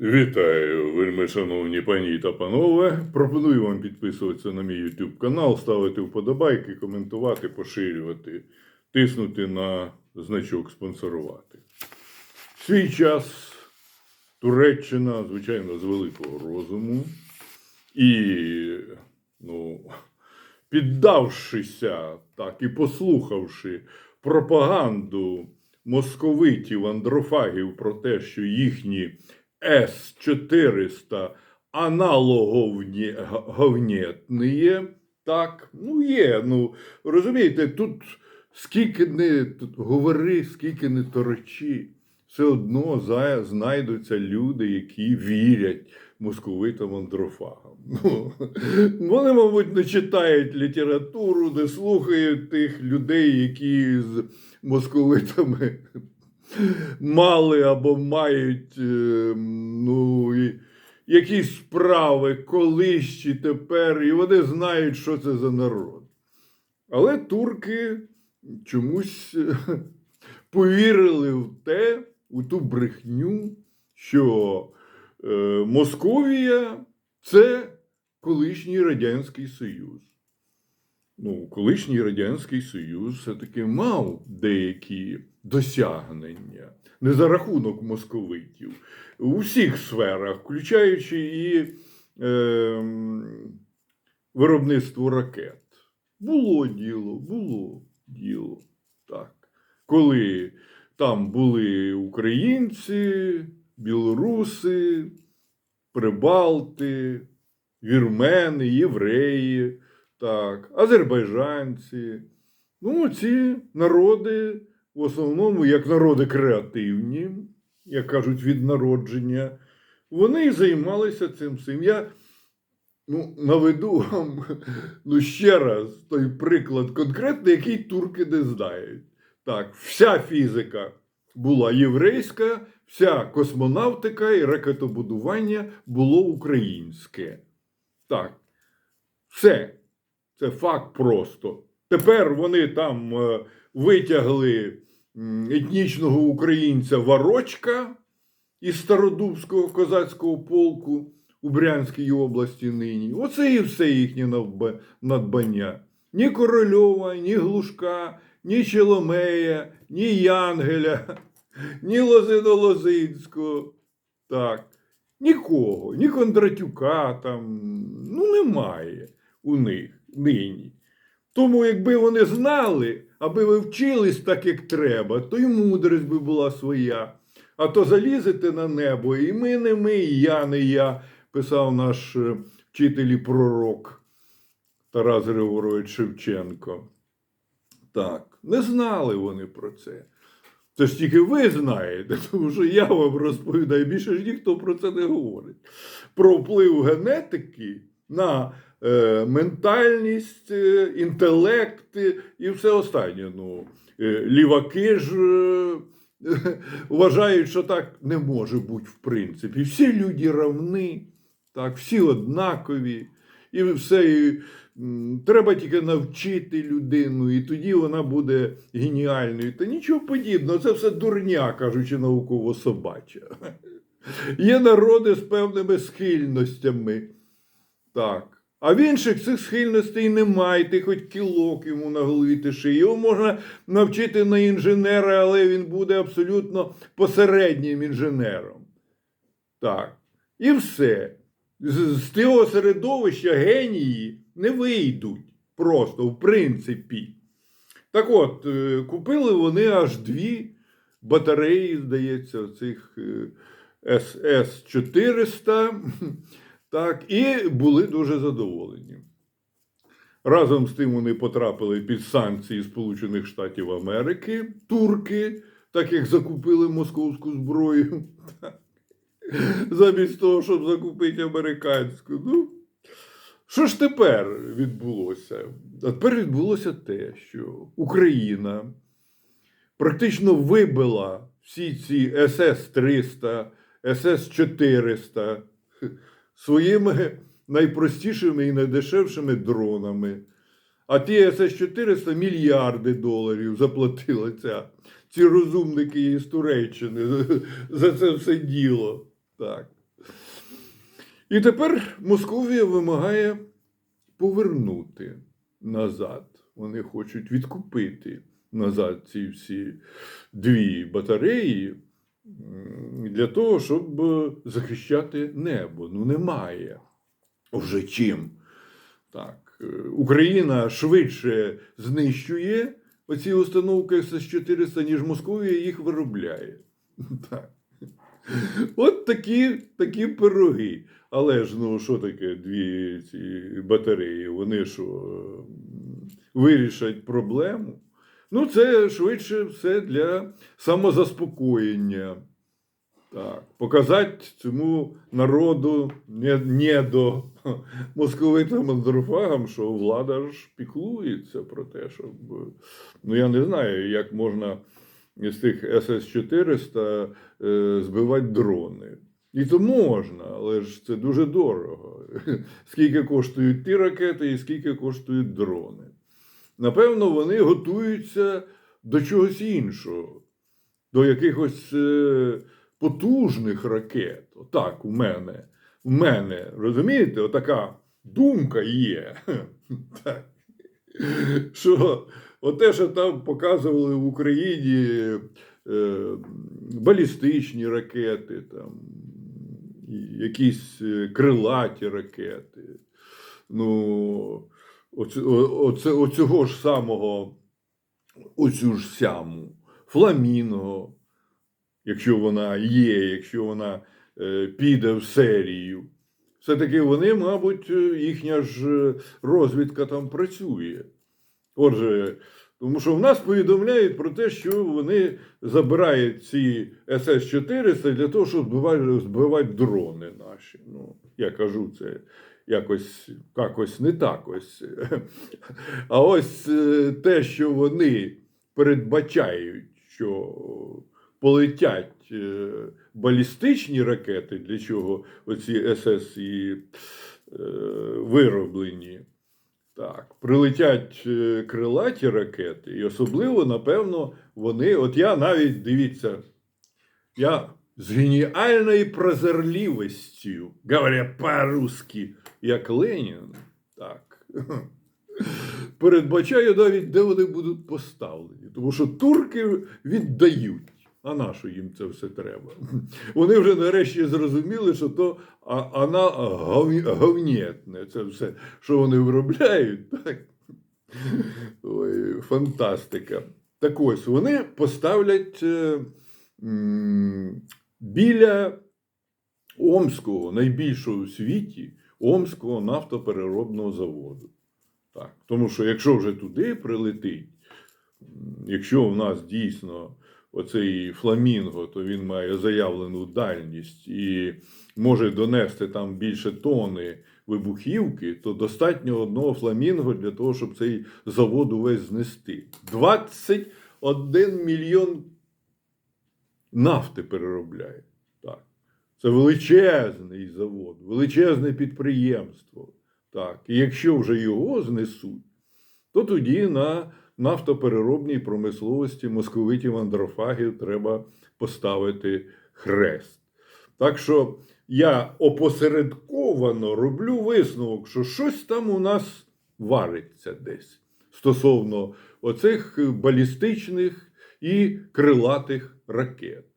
Вітаю, вельми шановні пані та панове. Пропоную вам підписуватися на мій YouTube канал, ставити вподобайки, коментувати, поширювати, тиснути на значок спонсорувати. В свій час Туреччина, звичайно, з великого розуму і, ну, піддавшися так і послухавши пропаганду московитів, андрофагів про те, що їхні С-400 аналоговні так, ну є. Ну, розумієте, тут скільки не тут говори, скільки не торочі, все одно знайдуться люди, які вірять московитам андрофагам. Ну, вони, мабуть, не читають літературу, не слухають тих людей, які з московитами мали або мають е, ну, якісь справи колись чи тепер, і вони знають, що це за народ. Але турки чомусь е, повірили в те, у ту брехню, що е, Московія це колишній Радянський Союз. Ну, колишній Радянський Союз все-таки мав деякі досягнення не за рахунок московитів у всіх сферах, включаючи і е, виробництво ракет. Було діло, було діло. Так. Коли там були українці, білоруси, прибалти, вірмени, євреї, так, азербайджанці. Ну, ці народи, в основному, як народи креативні, як кажуть, від народження, вони і займалися цим всім. Я ну, наведу вам ну, ще раз той приклад конкретний, який турки не знають. Так, вся фізика була єврейська, вся космонавтика і ракетобудування було українське. Так, все. Це факт просто. Тепер вони там е, витягли етнічного українця Варочка із Стародубського козацького полку у Брянській області нині. Оце і все їхнє надбання. Ні Корольова, ні Глушка, ні Челомея, ні Янгеля, ні Лозино Лозинського. Так. Нікого, ні Кондратюка там, ну немає у них нині. Тому, якби вони знали, аби ви вчились так, як треба, то й мудрість би була своя. А то залізете на небо, і ми не ми, і я не я, писав наш е, вчитель і пророк Тарас Григорович Шевченко. Так, не знали вони про це. Це ж тільки ви знаєте, тому що я вам розповідаю, більше ж ніхто про це не говорить. Про вплив генетики на е, ментальність, е, інтелект і все останнє. Ну, е, ліваки ж е, вважають, що так не може бути в принципі. Всі люди равні, так, всі однакові. І все, і, треба тільки навчити людину, і тоді вона буде геніальною. Та нічого подібного, це все дурня, кажучи науково собача. Є народи з певними схильностями. Так. А в інших цих схильностей немає, ти хоч кілок йому на голові тиши. Його можна навчити на інженера, але він буде абсолютно посереднім інженером. Так. І все. З, того середовища генії не вийдуть просто, в принципі. Так от, е, купили вони аж дві батареї, здається, цих СС-400. Так, і були дуже задоволені. Разом з тим вони потрапили під санкції Сполучених Штатів Америки, турки, так як закупили московську зброю, замість того, щоб закупити американську. Ну, що ж тепер відбулося? А тепер відбулося те, що Україна практично вибила всі ці СС-300, СС-400 своїми найпростішими і найдешевшими дронами. А ті СС-400 мільярди доларів заплатила ця, ці розумники із Туреччини за це все діло. Так. І тепер Московія вимагає повернути назад. Вони хочуть відкупити назад ці всі дві батареї для того, щоб е, захищати небо. Ну, немає вже чим. Так, е, Україна швидше знищує оці установки СС-400, ніж Московія їх виробляє. Так. От такі, такі пироги. Але ж ну що таке дві ці батареї? Вони що вирішать проблему? Ну, це швидше все для самозаспокоєння. Так, показати цьому народу не, не до московитам андрофагам, що влада ж піклується про те, щоб. Ну, я не знаю, як можна з тих СС-400 е, збивати дрони. І то можна, але ж це дуже дорого. Скільки коштують ті ракети і скільки коштують дрони. Напевно, вони готуються до чогось іншого, до якихось е, потужних ракет. Отак, у мене. У мене, розумієте, отака думка є. Що оте, що там показували в Україні е, балістичні ракети, там, якісь е, крилаті ракети. Ну, оце, оцього ж самого, оцю ж сяму, фламінго, якщо вона є, якщо вона е, піде в серію. Все-таки вони, мабуть, е, їхня ж е, розвідка там працює. Отже, тому що в нас повідомляють про те, що вони забирають ці СС-400 для того, щоб збивати, збивати дрони наші. Ну, я кажу, це якось, якось не так ось. А ось е, те, що вони передбачають, що полетять е, балістичні ракети, для чого оці СС і е, вироблені. Так, прилетять крилаті ракети, і особливо, напевно, вони. От я навіть дивіться, я з геніальною прозорливостю, говоря по-русски, як Ленін, так, передбачаю навіть, де вони будуть поставлені. Тому що турки віддають. А на що їм це все треба? Вони вже нарешті зрозуміли, що то а, вона говнєтне, це все, що вони виробляють. Так? Ой, фантастика. Так ось вони поставлять е, біля Омського, найбільшого у світі, Омського нафтопереробного заводу. Так. Тому що якщо вже туди прилетить, якщо в нас дійсно оцей фламінго, то він має заявлену дальність і може донести там більше тони вибухівки, то достатньо одного фламінго для того, щоб цей завод увесь знести. 21 мільйон нафти переробляє. Так. Це величезний завод, величезне підприємство. Так. І якщо вже його знесуть, то тоді на нафтопереробній промисловості московитів андрофагів треба поставити хрест. Так що я опосередковано роблю висновок, що щось там у нас вариться десь стосовно оцих балістичних і крилатих ракет.